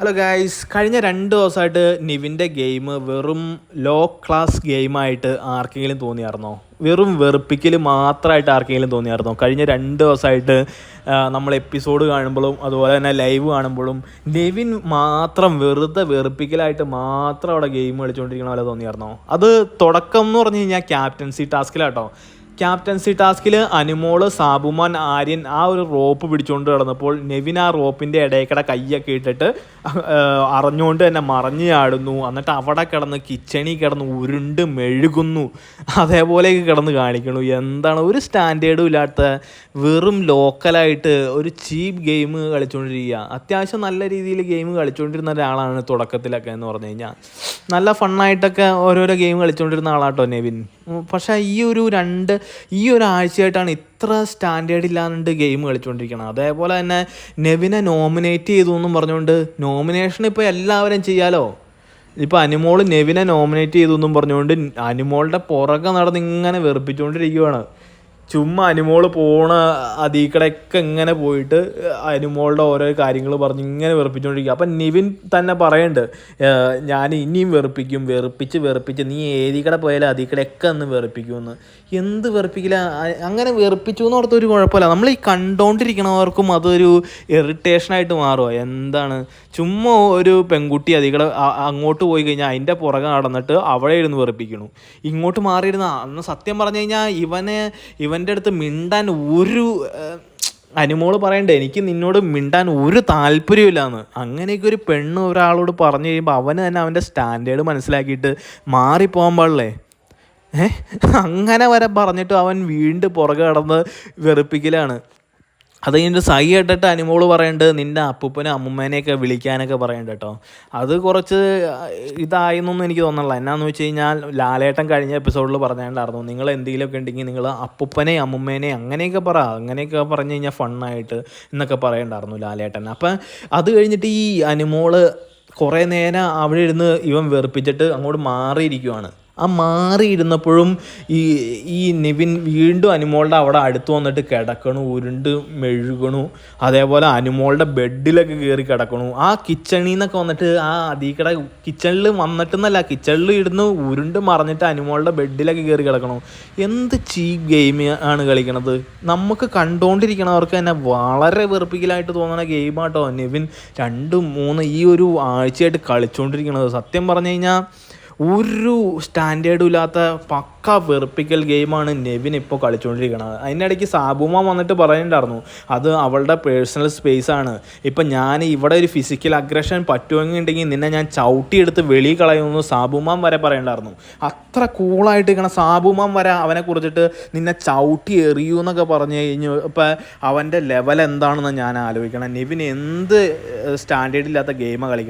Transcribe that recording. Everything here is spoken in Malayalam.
ഹലോ ഗായ്സ് കഴിഞ്ഞ രണ്ട് ദിവസമായിട്ട് നിവിന്റെ ഗെയിം വെറും ലോ ക്ലാസ് ഗെയിമായിട്ട് ആർക്കെങ്കിലും തോന്നിയായിരുന്നോ? വെറും വെറുപ്പിക്കൽ മാത്രമായിട്ട് ആർക്കെങ്കിലും തോന്നിയായിരുന്നോ? കഴിഞ്ഞ രണ്ട് ദിവസമായിട്ട് നമ്മൾ എപ്പിസോഡ് കാണുമ്പോഴും അതുപോലെ തന്നെ ലൈവ് കാണുമ്പോഴും നെവിൻ മാത്രം വെറുതെ വെറുപ്പിക്കലായിട്ട് മാത്രം അവിടെ ഗെയിം കളിച്ചുകൊണ്ടിരിക്കണ പോലെ തോന്നിയായിരുന്നോ? അത് തുടക്കം എന്ന് പറഞ്ഞു കഴിഞ്ഞാൽ ക്യാപ്റ്റൻസി ടാസ്കിലാട്ടോ ക്യാപ്റ്റൻസി ടാസ്കിൽ അനുമോൾ സാബുമാൻ ആര്യൻ ആ ഒരു റോപ്പ് പിടിച്ചുകൊണ്ട് കിടന്നപ്പോൾ നെവിൻ ആ റോപ്പിന്റെ ഇടയ്ക്കടെ കൈയൊക്കെ ഇട്ടിട്ട് അറിഞ്ഞുകൊണ്ട് തന്നെ മറഞ്ഞു ചാടുന്നു. എന്നിട്ട് അവിടെ കിടന്ന് കിച്ചണി കിടന്ന് ഉരുണ്ട് മെഴുകുന്നു. അതേപോലെയൊക്കെ കിടന്ന് കാണിക്കണു എന്താണ്? ഒരു സ്റ്റാൻഡേർഡും ഇല്ലാത്ത വെറും ലോക്കലായിട്ട് ഒരു ചീപ്പ് ഗെയിം കളിച്ചുകൊണ്ടിരിക്കുക അത്യാവശ്യം നല്ല രീതിയിൽ ഗെയിം കളിച്ചുകൊണ്ടിരുന്ന ഒരാളാണ് തുടക്കത്തിലൊക്കെ എന്ന് പറഞ്ഞു കഴിഞ്ഞാൽ നല്ല ഫണ്ണായിട്ടൊക്കെ ഓരോരോ ഗെയിം കളിച്ചുകൊണ്ടിരുന്ന ആളാട്ടോ നെവിൻ. പക്ഷേ ഈ ഒരു രണ്ട് ഈ ഒരു ആഴ്ചയായിട്ടാണ് ഇത്ര സ്റ്റാൻഡേർഡ് ഇല്ലാണ്ട് ഗെയിം കളിച്ചുകൊണ്ടിരിക്കുന്നത് അതേപോലെ തന്നെ നെവിനെ നോമിനേറ്റ് ചെയ്തു എന്നും പറഞ്ഞുകൊണ്ട് നോമിനേഷൻ ഇപ്പോൾ എല്ലാവരും ചെയ്യാലോ? ഇപ്പോൾ അനിമോൾ നെവിനെ നോമിനേറ്റ് ചെയ്തു എന്നും പറഞ്ഞുകൊണ്ട് അനിമോളുടെ പുറകെ നടന്ന് ഇങ്ങനെ വെറുപ്പിച്ചുകൊണ്ടിരിക്കുകയാണ് ചുമ്മാ അനിമോൾ പോണ അതീക്കടയൊക്കെ ഇങ്ങനെ പോയിട്ട് അനുമോളുടെ ഓരോ കാര്യങ്ങൾ പറഞ്ഞ് ഇങ്ങനെ വെറുപ്പിച്ചുകൊണ്ടിരിക്കുക അപ്പം നിവിൻ തന്നെ പറയുന്നുണ്ട് ഞാൻ ഇനിയും വെറുപ്പിക്കും വെറുപ്പിച്ച് വെറുപ്പിച്ച് നീ ഏതീക്കട പോയാലും അതീക്കടയൊക്കെ ഒന്ന് വെറുപ്പിക്കുമെന്ന്. എന്ത് വെറുപ്പിക്കില്ല അങ്ങനെ വെറുപ്പിച്ചു എന്ന് ഓർത്ത് ഒരു കുഴപ്പമില്ല. നമ്മൾ ഈ കണ്ടോണ്ടിരിക്കണവർക്കും അതൊരു ഇറിറ്റേഷനായിട്ട് മാറുമോ എന്താണ്? ചുമ്മാ ഒരു പെൺകുട്ടി അതികളെ അങ്ങോട്ട് പോയി കഴിഞ്ഞാൽ അതിന്റെ പുറകെ നടന്നിട്ട് അവളെ ഇരുന്ന് വെറുപ്പിക്കണു. ഇങ്ങോട്ട് മാറിയിരുന്ന. അന്ന് സത്യം പറഞ്ഞു കഴിഞ്ഞാൽ ഇവനെ ഇവന്റെ അടുത്ത് മിണ്ടാൻ ഒരു അനുമോൾ പറയണ്ടേ എനിക്ക് നിന്നോട് മിണ്ടാൻ ഒരു താല്പര്യമില്ലാന്ന് അങ്ങനെയൊക്കെ ഒരു പെണ്ണ് ഒരാളോട് പറഞ്ഞു കഴിയുമ്പോൾ അവന് തന്നെ അവന്റെ സ്റ്റാൻഡേർഡ് മനസ്സിലാക്കിയിട്ട് മാറിപ്പോകാൻ പാടില്ലേ? ഏഹ് അങ്ങനെ വരെ പറഞ്ഞിട്ട് അവൻ വീണ്ടും പുറകെ കടന്ന് വെറുപ്പിക്കലാണ്. അത് കഴിഞ്ഞിട്ട് സൈ ഇട്ടിട്ട് അനുമോൾ പറയുന്നുണ്ട് നിന്റെ അപ്പൂപ്പനും അമ്മൂമ്മേനെയൊക്കെ വിളിക്കാനൊക്കെ പറയുന്നുണ്ട് കേട്ടോ അത് കുറച്ച് ഇതായെന്നൊന്നും എനിക്ക് തോന്നണില്ല. എന്നാന്ന് വെച്ച് കഴിഞ്ഞാൽ ലാലേട്ടൻ കഴിഞ്ഞ എപ്പിസോഡിൽ പറഞ്ഞിട്ടുണ്ടായിരുന്നു നിങ്ങൾ എന്തെങ്കിലുമൊക്കെ ഉണ്ടെങ്കിൽ നിങ്ങൾ അപ്പൂപ്പനെ അമ്മൂമ്മേനെ അങ്ങനെയൊക്കെ പറ അങ്ങനെയൊക്കെ പറഞ്ഞു കഴിഞ്ഞാൽ ഫണ്ണായിട്ട് എന്നൊക്കെ പറയണ്ടായിരുന്നു ലാലേട്ടൻ. അപ്പം അത് കഴിഞ്ഞിട്ട് ഈ അനുമോൾ കുറേ നേരം അവിടെ ഇരുന്ന് ഇവൻ വെറുപ്പിച്ചിട്ട് അങ്ങോട്ട് മാറിയിരിക്കുവാണ്. ആ മാറിയിരുന്നപ്പോഴും ഈ ഈ നിവിൻ വീണ്ടും അനുമോളുടെ അവിടെ അടുത്ത് വന്നിട്ട് കിടക്കണു ഉരുണ്ട് മെഴുകണു അതേപോലെ അനുമോളുടെ ബെഡിലൊക്കെ കയറി കിടക്കണു. ആ കിച്ചണിൽ നിന്നൊക്കെ വന്നിട്ട് ആ അതീക്കട കിച്ചണിൽ വന്നിട്ടെന്നല്ല കിച്ചണിൽ ഇരുന്ന് ഉരുണ്ട് മറിഞ്ഞിട്ട് അനുമോളുടെ ബെഡിലൊക്കെ കയറി കിടക്കണു. എന്ത് ചീപ്പ് ഗെയിം ആണ് കളിക്കണത്? നമുക്ക് കണ്ടുകൊണ്ടിരിക്കണവർക്ക് തന്നെ വളരെ വെറുപ്പിക്കലായിട്ട് തോന്നുന്ന ഗെയിമാട്ടോ നിവിൻ. രണ്ടും മൂന്ന് ഈ ഒരു ആഴ്ചയായിട്ട് കളിച്ചുകൊണ്ടിരിക്കണത് സത്യം പറഞ്ഞു കഴിഞ്ഞാൽ ഒരു സ്റ്റാൻഡേർഡും ഇല്ലാത്ത പക്ക വെറുപ്പിക്കൽ ഗെയിമാണ് നെവിൻ ഇപ്പോൾ കളിച്ചുകൊണ്ടിരിക്കുന്നത് അതിനിടയ്ക്ക് സാബുമ വന്നിട്ട് പറയുന്നുണ്ടായിരുന്നു അത് അവളുടെ പേഴ്സണൽ സ്പേസ് ആണ്. ഇപ്പം ഞാൻ ഇവിടെ ഒരു ഫിസിക്കൽ അഗ്രഷൻ പറ്റുമെന്നുണ്ടെങ്കിൽ നിന്നെ ഞാൻ ചവിട്ടിയെടുത്ത് വെളി കളയുമെന്ന് സാബുമാൻ വരെ പറയണ്ടായിരുന്നു അത്ര കൂളായിട്ട് ഇങ്ങനെ സാബുമാം വരെ അവനെ കുറിച്ചിട്ട് നിന്നെ ചവിട്ടി എറിയൂ എന്നൊക്കെ പറഞ്ഞു കഴിഞ്ഞു. ഇപ്പം അവന്റെ ലെവൽ എന്താണെന്ന് ഞാൻ ആലോചിക്കണം. നെവിൻ എന്ത് സ്റ്റാൻഡേർഡില്ലാത്ത ഗെയിമാണ് കളിക്കണം?